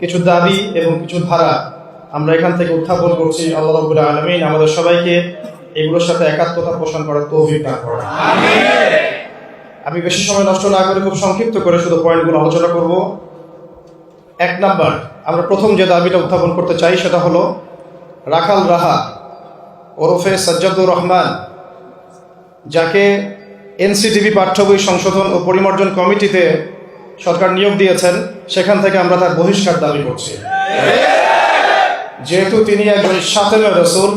কিছু দাবি এবং কিছু ধারা আমরা এখান থেকে উত্থাপন করছি আল্লাহ রবুল্লাহ আলমিন আমাদের সবাইকে এগুলোর সাথে একাত্মতা পোষণ করার তৌফিক দান করেন। আমি বেশি সময় নষ্ট না করে খুব সংক্ষিপ্ত করে শুধু পয়েন্টগুলো আলোচনা করব। এক নাম্বার আমরা প্রথম যে দাবিটা উত্থাপন করতে চাই সেটা হলো রাখাল রাহা ওরফে সাজ্জাদুর রহমান যাকে এনসিটিভি পাঠ্য বই সংশোধন ও পরিমার্জন কমিটিতে সরকার নিয়োগ দিয়েছেন, সেখান থেকে আমরা তার বহিষ্কার দাবি করছি। যেহেতু তিনি একজন সাতেমে রসুল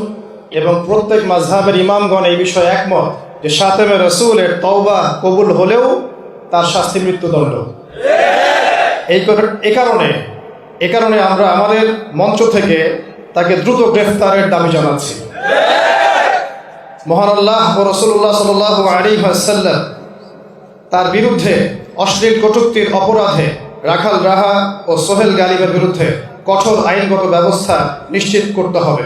এবং প্রত্যেক মাঝহাবের ইমামগণ এই বিষয়ে একমত যে সাতেমে রসুলের তওবা কবুল হলেও তার শাস্তি মৃত্যুদণ্ড। এই এ কারণে এ কারণে আমরা আমাদের মঞ্চ থেকে তাকে দ্রুত গ্রেফতারের দাবি জানাচ্ছি। মহান আল্লাহ ও রসুল্লাহ সাল আলী সাল্লাম তার বিরুদ্ধে অশ্লীল কটুক্তির অপরাধে রাখাল রাহা ও সোহেল গালিবের বিরুদ্ধে কঠোর আইনগত ব্যবস্থা নিশ্চিত করতে হবে।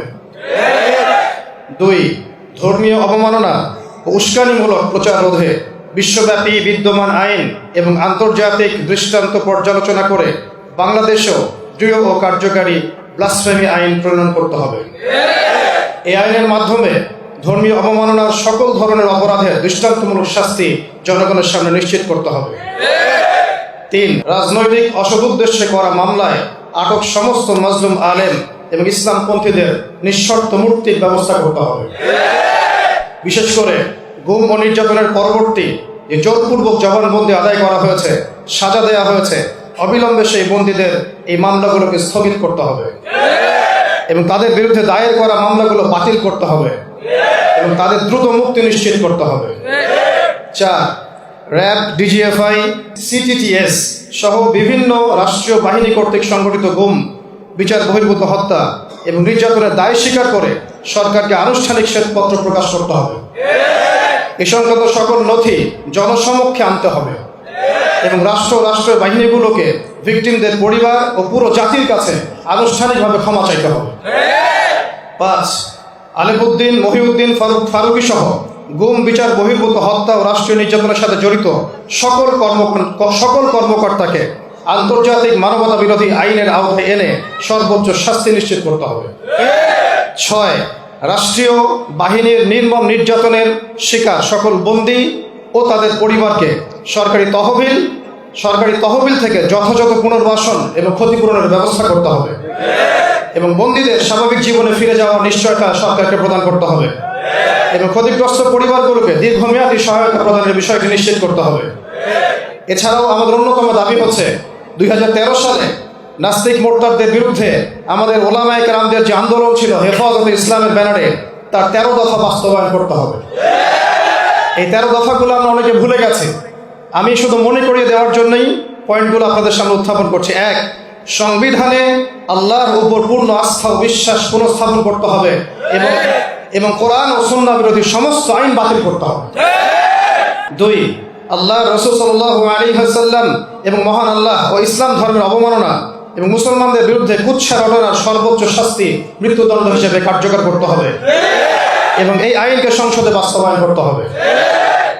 দুই, ধর্মীয় অবমাননা ও উস্কানিমূলক প্রচার রোধে বিশ্বব্যাপী বিদ্যমান আইন এবং আন্তর্জাতিক দৃষ্টান্ত পর্যালোচনা করে বাংলাদেশেও দৃঢ় ও কার্যকারী ব্লাসফেমি আইন প্রণয়ন করতে হবে। এই আইনের মাধ্যমে ধর্মীয় অবমাননার সকল ধরনের অপরাধের দৃষ্টান্তমূলক শাস্তি জনগণের সামনে নিশ্চিত করতে হবে। তিন, রাজনৈতিক অসৎ উদ্দেশ্যে করা মামলায় আটক সমস্ত মজলুম আলেম এবং ইসলামপন্থীদের নিঃশর্ত মুক্তির ব্যবস্থা করতে হবে। বিশেষ করে গুম ও নির্যাতনের পরবর্তী যে জোরপূর্বক জবানবন্দি আদায় করা হয়েছে, সাজা দেওয়া হয়েছে, অবিলম্বে সেই বন্দীদের এই মামলাগুলোকে স্থগিত করতে হবে। এবং তাদের বিরুদ্ধে দায়ের করা মামলাগুলো বাতিল করতে হবে। এবং তাদের দ্রুত মুক্তি নিশ্চিত করতে হবে। চার, র্যাব, ডিজিএফআই, সিটিটিএস সহ বিভিন্ন রাষ্ট্রীয় বাহিনী কর্তৃক সংগঠিত গুম, বিচার বহির্ভূত হত্যা এবং নির্যাতনের দায় স্বীকার করে সরকারকে আনুষ্ঠানিক শ্বেতপত্র প্রকাশ করতে হবে। এ সংক্রান্ত সকল নথি জনসমক্ষে আনতে হবে এবং রাষ্ট্র ও রাষ্ট্রের বাহিনীগুলোকে ভিকটিমদের পরিবার ও পুরো জাতির কাছে আনুষ্ঠানিকভাবে ক্ষমা চাইতে হবে। পাঁচ আলিফুদ্দিন মহিউদ্দিন, ফারুক, ফারুকি সহ গুম, বিচার, বহির্ভূত, হত্যা ও রাষ্ট্রীয় নির্যাতনের সাথে জড়িত সকল কর্ম, সকল কর্মকর্তাকে আন্তর্জাতিক মানবতা বিরোধী আইনের আওতায় এনে সর্বোচ্চ শাস্তি নিশ্চিত করতে হবে। ছয়, রাষ্ট্রীয় বাহিনীর নির্মম নির্যাতনের শিকার সকল বন্দী ও তাদের পরিবারকে সরকারি তহবিল সরকারি তহবিল থেকে যথাযথ পুনর্বাসন এবং ক্ষতিপূরণের ব্যবস্থা করতে হবে। এবং বন্দীদের স্বাভাবিক জীবনে ফিরে যাওয়ার নিশ্চয়তা সরকারকে প্রদান করতে হবে। এবং ক্ষতিগ্রস্ত পরিবারগুলোকে দীর্ঘমেয়াদী সহায়তা প্রদানের বিষয়টি নিশ্চিত করতে হবে। এছাড়াও আমাদের অন্যতম দাবি হচ্ছে, দুই হাজার তেরো সালে নাস্তিক মোর্তারদের বিরুদ্ধে আমাদের ওলামায় কেরামদের যে আন্দোলন ছিল, হেফাজতে ইসলামের ব্যানারে, তার তেরো দফা বাস্তবায়ন করতে হবে। এই তেরো দফাগুলো আমরা অনেকে ভুলে গেছি। আমি শুধু মনে করিয়ে দেওয়ার জন্যই পয়েন্টগুলো আপনাদের সামনে উত্থাপন করছি। এক সংবিধানে আল্লাহর উপর পূর্ণ আস্থা ও বিশ্বাস পুনঃস্থাপন করতে হবে এবং এবং কোরআন ও সুন্না বিরোধী সমস্ত আইন বাতিল করতে হবে। দুই, আল্লাহ রসুল সাল্লাহ আলী হাসাল্লাম এবং মহান আল্লাহ ও ইসলাম ধর্মের অবমাননা এবং মুসলমানদের বিরুদ্ধে কুৎসা রটনার সর্বোচ্চ শাস্তি মৃত্যুদণ্ড হিসেবে কার্যকর করতে হবে এবং এই আইনকে সংসদে বাস্তবায়ন করতে হবে।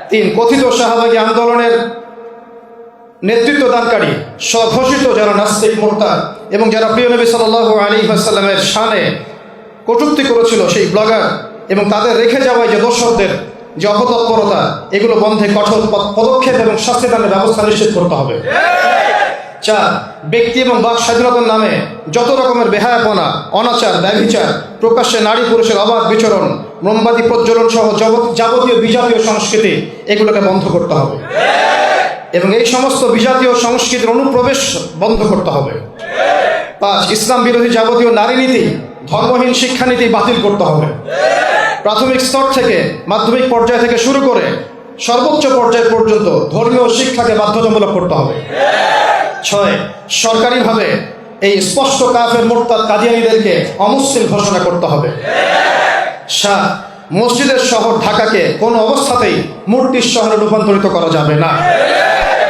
তিন, কথিত শাহবাগী আন্দোলনের নেতৃত্ব দানকারী স্বঘোষিত যারা নাস্তিক মোর্তা এবং যারা প্রিয় নবী সাল্লাহ আলী আসাল্লামের শানে কটুক্তি করেছিল সেই ব্লগার এবং তাদের রেখে যাওয়ায় যে দর্শকদের যে অপতৎপরতা, এগুলো বন্ধে কঠোর পদ- পদক্ষেপ এবং শাস্তি দানের ব্যবস্থা নিশ্চিত করতে হবে। চার, ব্যক্তি এবং বাক স্বাধীনতার নামে যত রকমের বেহায়াপনা, অনাচার, ব্যভিচার, প্রকাশ্যে নারী পুরুষের অবাধ বিচরণ, মোমবাতি প্রজ্বলন সহ যাবতীয় বিজাতীয় সংস্কৃতি, এগুলোকে বন্ধ করতে হবে। এবং এই সমস্ত বিজাতীয় সংস্কৃতির অনুপ্রবেশ বন্ধ করতে হবে। পাঁচ, ইসলাম বিরোধী যাবতীয় নারী নীতি, ধর্মহীন শিক্ষানীতি বাতিল করতে হবে। প্রাথমিক স্তর থেকে মাধ্যমিক পর্যায় থেকে শুরু করে সর্বোচ্চ পর্যায় পর্যন্ত ধর্মীয় শিক্ষাকে বাধ্যতামূলক করতে হবে। ছয়, সরকারিভাবে এই স্পষ্ট কাফের মোরতাদ কাদিয়ানিদেরকে অমুসলিম ঘোষণা করতে হবে। সাত, মসজিদের শহর ঢাকাকে কোনো অবস্থাতেই মূর্তির শহরে রূপান্তরিত করা যাবে না।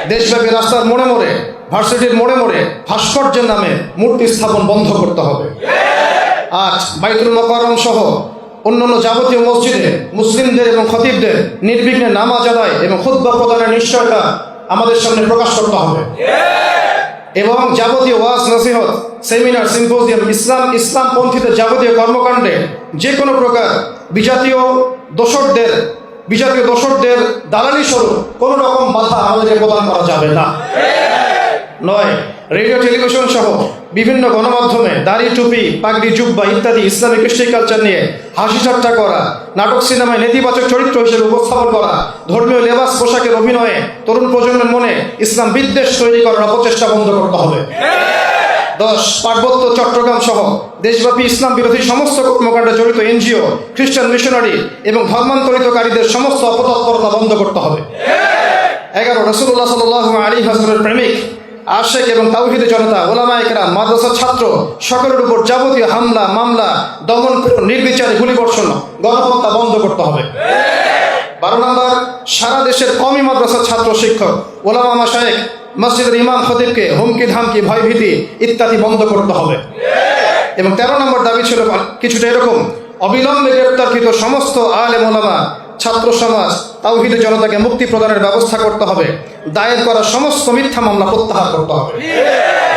দেশব্যাপী রাস্তার মোড়ে মোড়ে, ভার্সিটির মোড়ে মোড়ে ভাস্কর্যের নামে মূর্তি স্থাপন বন্ধ করতে হবে। আজ বাইতুল মকরম সহ অন্যান্য যাবতীয় মসজিদে মুসলিমদের এবং খতিবদের নির্বিঘ্নে নামাজ আদায় এবং খুদ্া প্রদানের নিশ্চয়তা আমাদের সামনে প্রকাশ করতে হবে। এবং যাবতীয় ওয়াজ, নসিহত, সেমিনার, সিম্পোজিয়াম, ইসলাম ইসলাম পন্থীদের যাবতীয় কর্মকাণ্ডে যে কোনো প্রকার বিজাতীয় দোসরদের বিজাতীয় দোসরদের দালালি স্বরূপ কোনো রকম বাধা আমাদেরকে প্রদান করা যাবে না। নয়, রেডিও, টেলিভিশন সহ বিভিন্ন গণমাধ্যমে দাড়ি, টুপি, পাগড়ি, জুব্বা ইত্যাদি ইসলামিক কৃষ্টি কালচার নিয়ে হাসি ঠাট্টা করা, নাটক, সিনেমায় নেতিবাচক চরিত্র হিসেবে উপস্থাপন করা, ধর্মীয় লেবাস, পোশাকের অভিনয়ে, তরুণ প্রজন্মের মনে ইসলাম বিদ্বেষ তৈরি করার অপচেষ্টা বন্ধ করতে হবে। দশ পার্বত্য চট্টগ্রাম সহ দেশব্যাপী ইসলাম বিরোধী সমস্ত কর্মকাণ্ডে জড়িত এনজিও খ্রিস্টান মিশনারি এবং ধর্মান্তরিতকারীদের সমস্ত অপতৎপরতা বন্ধ করতে হবে। এগারো রসুল্লাহ সাল আলী হাসনের প্রেমিক আশেক এবং তাওহিদে জনতা ওলামা একরাম মাদ্রাসার ছাত্র সকলের উপর যাবতীয় হামলা মামলা দমন নির্বিচারে গুলিবর্ষণ গণহত্যা বন্ধ করতে হবে। বারো নম্বর সারা দেশের কমই মাদ্রাসার ছাত্র শিক্ষক ওলামা মাসায়েক মসজিদের ইমাম খতিবকে হুমকি, ধামকি, ভয়ভীতি ইত্যাদি বন্ধ করতে হবে। এবং তেরো নম্বর দাবি ছিল কিছুটা এরকম, অবিলম্বে গ্রেপ্তারকৃত সমস্ত আলে ওলামা, ছাত্র সমাজ তাওহিদের জনতাকে মুক্তি প্রদানের ব্যবস্থা করতে হবে, দায়ের করা সমস্ত মিথ্যা মামলা প্রত্যাহার করতে হবে।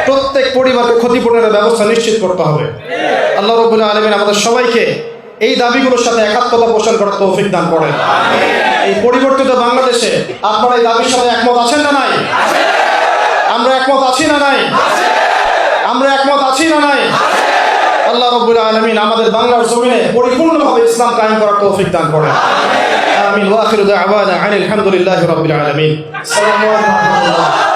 প্রত্যেক পরিবারকে ক্ষতিপূরণের ব্যবস্থা নিশ্চিত করতে হবে। আল্লাহ রবুল্লাহ আলমিন আমাদের সবাইকে এই দাবিগুলোর সাথে একাত্মতা পোষণ করার তৌফিক দান করেন। এই পরিবর্তিত বাংলাদেশে আপনারা এই দাবির সাথে একমত আছেন না নাই? একমত আছি না নাই? আমরা একমত আছি না নাই? আল্লাহ রব্বুল আলমিন আমাদের বাংলার জমিনে পরিপূর্ণভাবে ইসলাম কায়েম করার তৌফিক দান করেন। আমিন। ওয়াখির দাওয়ানা আনিল হামদুলিল্লাহি রাব্বিল আলামিন। সালামু আলাইকুম